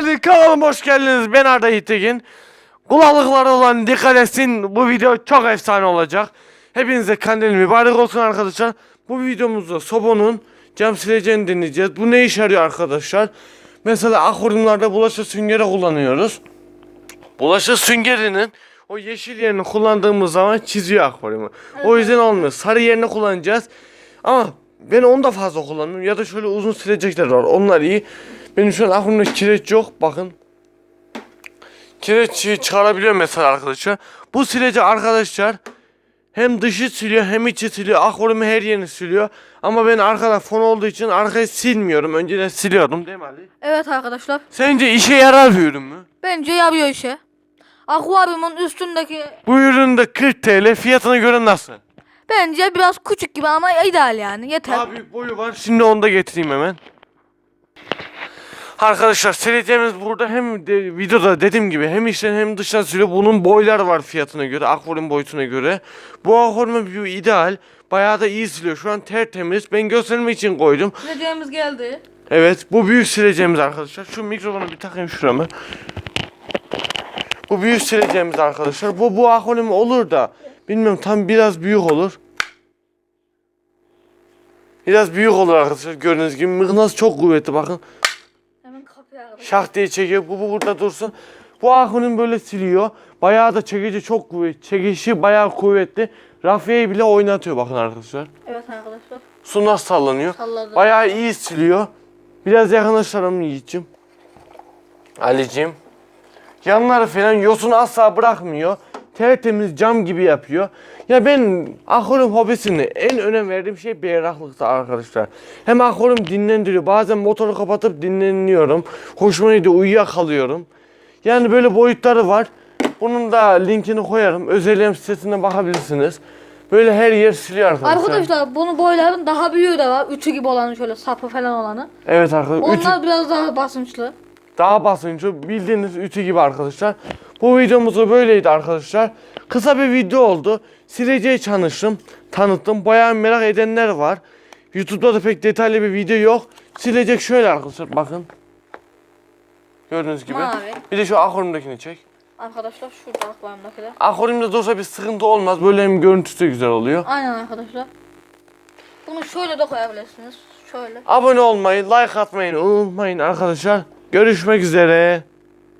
Hadi kanalıma hoş geldiniz. Ben Arda Yiğittekin. Kulaklıkları olan dikkat etsin. Bu video çok efsane olacak. Hepinize kandil mübarek olsun arkadaşlar. Bu videomuzda Sobo'nun cam sileceğini deneyeceğiz. Bu ne işe yarıyor arkadaşlar? Mesela akvaryumlarda bulaşık süngeri kullanıyoruz. Bulaşık süngerinin o yeşil yerini kullandığımız zaman çiziyor akvaryumu. O yüzden olmuyor. Sarı yerini kullanacağız. Ama ben onu da fazla kullanıyorum. Ya da şöyle uzun silecekler var. Onlar iyi. Benim şu an aklımda kireç yok. Bakın. Kireç çıkarabiliyor mesela arkadaşlar. Bu silecek arkadaşlar hem dışı siliyor hem içi siliyor. Akvaryumu her yerini siliyor. Ama ben arkada fon olduğu için arkayı silmiyorum. Önceden siliyordum değil mi Ali? Evet arkadaşlar. Sence işe yarar bir ürün mü? Bence yarıyor işe. Akvaryumun üstündeki Bu ürünün de 40 TL fiyatına göre nasıl? bence biraz küçük gibi ama ideal yani. Yeter. Daha büyük boyu var. Şimdi onu da getireyim hemen. Arkadaşlar sileceğimiz burada hem de, videoda dediğim gibi hem içten hem dıştan siliyor. Bunun boylar var fiyatına göre, akvaryum boyutuna göre. Bu akvaryum bir ideal. Bayağı da iyi siliyor. Şu an tertemiz. Ben göstermek için koydum. Sileceğimiz geldi. Evet bu büyük sileceğimiz arkadaşlar. Şu mikrofonu bir takayım şurama. Bu büyük sileceğimiz arkadaşlar. Bu bu akvaryum olur da bilmiyorum tam biraz büyük olur. Biraz büyük olur arkadaşlar gördüğünüz gibi. Mıknatıs çok kuvvetli bakın. Şah diye çekiyor. Bu, bu burada dursun. Bu akvaryum böyle siliyor. Bayağı da çekici çok kuvvetli. Çekişi bayağı kuvvetli. Rafiyeyi bile oynatıyor bakın arkadaşlar. Evet arkadaşlar. Su nasıl sallanıyor. Salladı. Bayağı iyi siliyor. Biraz yakınlaştıralım Yiğit'cim. Ali'cim. Yanları falan yosunu asla bırakmıyor. Tertemiz cam gibi yapıyor. Ya ben akvaryum hobisini en önem verdiğim şey berraklıkta arkadaşlar. Hem akvaryum dinlendiriyor. Bazen motoru kapatıp dinleniyorum. Hoşuma gidiyor uyuyakalıyorum. Yani böyle boyutları var. Bunun da linkini koyarım. Özelliğim sitesine bakabilirsiniz. Böyle her yer siliyor arkadaşlar. Arkadaşlar bunun boyların daha büyüğü de var. Ütü gibi olanı şöyle sapı falan olanı. Evet arkadaşlar. Ütü- Onlar biraz daha basınçlı. daha basınçlı bildiğiniz ütü gibi arkadaşlar. Bu videomuz da böyleydi arkadaşlar. Kısa bir video oldu. Sileceği tanıştım, tanıttım. Bayağı merak edenler var. YouTube'da da pek detaylı bir video yok. Silecek şöyle arkadaşlar bakın. Gördüğünüz gibi. Mavi. Bir de şu akvaryumdakini çek. Arkadaşlar şurada akvaryumdakiler. Akvaryumda dursa bir sıkıntı olmaz. Böyle hem görüntüsü de güzel oluyor. Aynen arkadaşlar. Bunu şöyle de koyabilirsiniz. Şöyle. Abone olmayı, like atmayı unutmayın arkadaşlar. Görüşmek üzere.